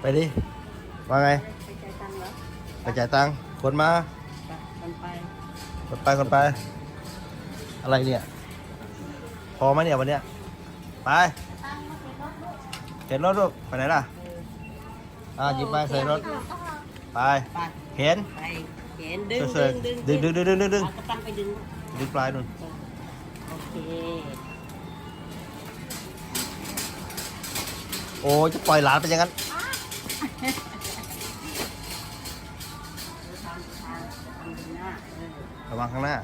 ไปดิว่าไงไปใจตังค์เหรอไปจ่ายตังค์คนมาไปกันไปคนไปคนไป อะไรเนี่ย พอไหมเนี่ยวันเนี้ยไปเข็นรถลูกไปไหนล่ะอ่าหยิบไปใส่รถไปไปเข็นไปเห็นดึงเสยดึงดึงดึงดึงดึงดึงดึงเอากระตังไปดึงดึงปลายนู่นโอเคโอ้จะปล่อยหลานไปอย่างนั้นทางทางทางดึงหน้าเออ ระวังข้างหน้า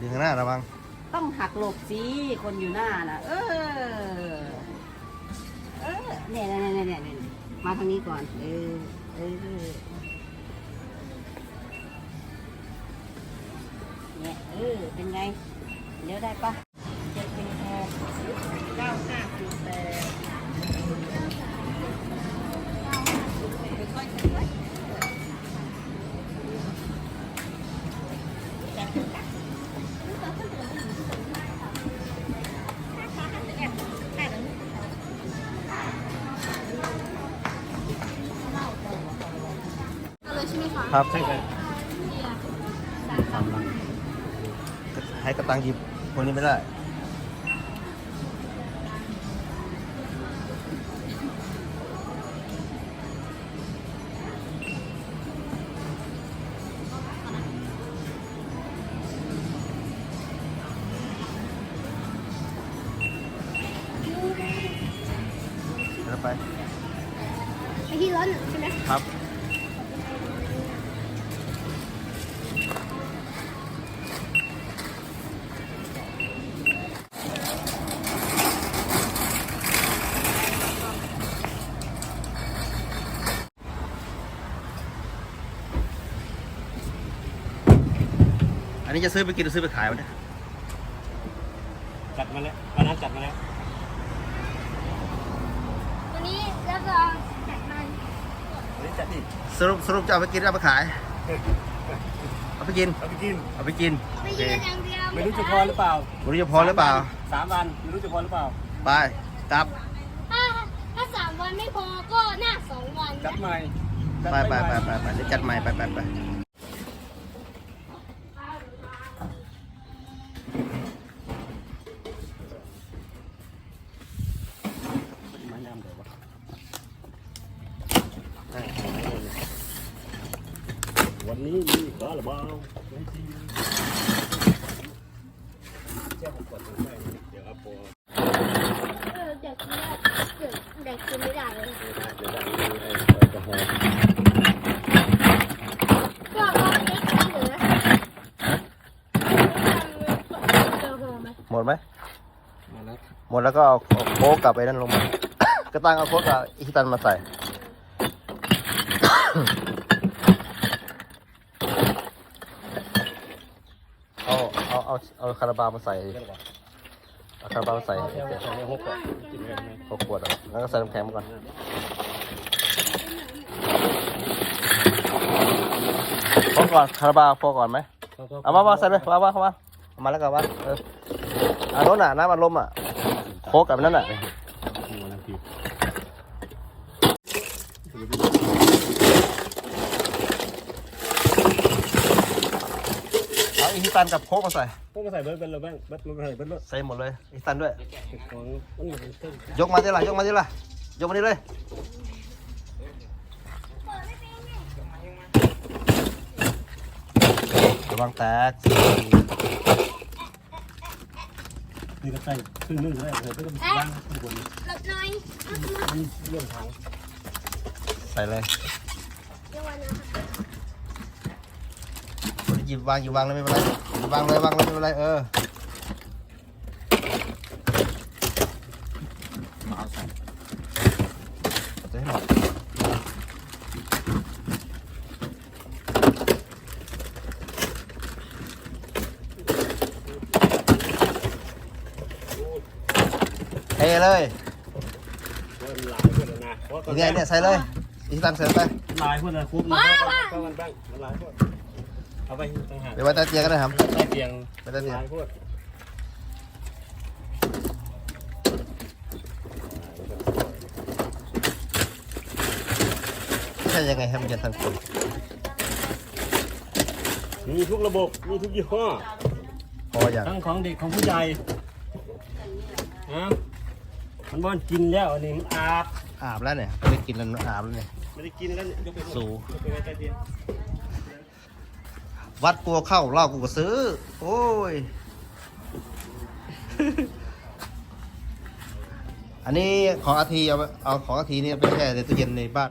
ดึงข้างหน้าระวัง ต้องหักหลบสิ คนอยู่หน้าน่ะ เออ เออเนี่ยเนี่ยเนี่ยเนี่ยเนี่ยมาทางนี้ก่อน เออ เออเนี่ยเออ เป็นไงเลี้ยวได้ปะ เลยใช่ไหมคะครับใช่ใช่ให้กระตังหยิบคนนี้ไม่ได้แล้วไปไอที่ร้อนหนึ่งใช่ไหมครับ อันนี้จะซื้อไปกินหรือซื้อไปขายวะเนี่ยจัดมาแล้ววันนั้นจัดมาแล้ววันนี้แล้วก็จัดมันวันนี้จัดอีกสรุปสรุปจะเอาไปกินหรือเอาไปขาย เอาไปกิน เอาไปกิน เอาไปกินไปโอเคยืนอย่างเดียวไม่รู้จะพอหรือเปล่าไม่รู้จะพอหรือเปล่า สามวันไม่รู้จะพอหรือเปล่า ไปกลับ ถ้าถ้าสามวันไม่พอก็หน้าสองวันจัดใหม่จัดไปไปใหไปม่ไปไปเดี๋ยวจัดใหม่ไปไปไป นนี้มีคาราบาวไม่จริงเจ้าผมกดถึงได้เดี๋ยวเอาโปรเออเด็กกินได้เด็กเด็กกินไม่ได้เลยเดี๋ยวได้เดี๋ยวได้ไอ้แอลกอฮอล์ก็ก็เด็กกินเหลือเจอโฮไหมหมดไหมมาแล้วหมดแล้วก็เอาเอาโค้กกลับไปนั่นลงมา กระตังเอาโค้กกับอิชิตันมาใส่ เอา เอาเอาเอาคาราบาวมาใส่ดิเอาคาราบาวมาใส่เดี๋ยวใส่ในหกก่อนกินกันไหมหกขวดอะแล้วก็ใส่น้ำแข็งมาก่อนพอก่อนคาราบาวพอก่อนไหมเอามามาใส่ไปมามาเข้ามาเอามาแล้วก็ว่าเอออันโน้นน่ะน้ำอัดลมอะโคกกับนั่นน่ะ อาอีฮิตันกับโคกมาใส่ พวกมาใส่เบิร์ดเป็นเลยบ้างเบิร์ดมาใส่เบิร์ดเลยใส่หมดเลยอีฮิตันด้วยของมันเหมือนเต้นยกมาที่ละยกมาที่ละยกมานี่เลย ระวังแตกนี่ก็ใส่ครึ่งนึงก็ได้ใส่เพื่อบ้างทุกคนหลบหน่อยมันเรื่องทางใส่เลย เดี๋ยววันนะ หยิบวางหยิบวางเลยไม่เป็นไรหยิบวางเลยวางเลยไม่เป็นไรเออเอาใส่จะให้หมดเทเลยเริ่มลายเพื่อนแล้วนะเพราะตอนนี่ไงเนี่ยใส่เลยอีกตันใส่ไปลายเพื่อนนะคุบนะเพราะมันบ้างมันลายเพื่อน เอาไปต่างหากเดี๋ยวไว้ใต้เตียงก็ได้ครับใต้เตียงไว้ใต้เตียง ลายเพื่อนเใช่ยังไงให้มันเย็นทันคนมีทุกระบบ มีทุกยี่ห้อ พออย่างทั้งของเด็กของผู้ใหญ่นะมันบอนกินแล้วอันนี้มันอาบอาบแล้วเนี่ยไม่ได้กินแล้วอาบแล้วเนี่ยไม่ได้กินแล้วยกไปสู ยกไปไว้ใต้เตียง วัดกลัวเข้าเหล่ากูก็ซื้อ โอ้ย อันนี้ของอาทีเอาเอาของอาทีนี่ไปแช่ในตู้เย็นในบ้าน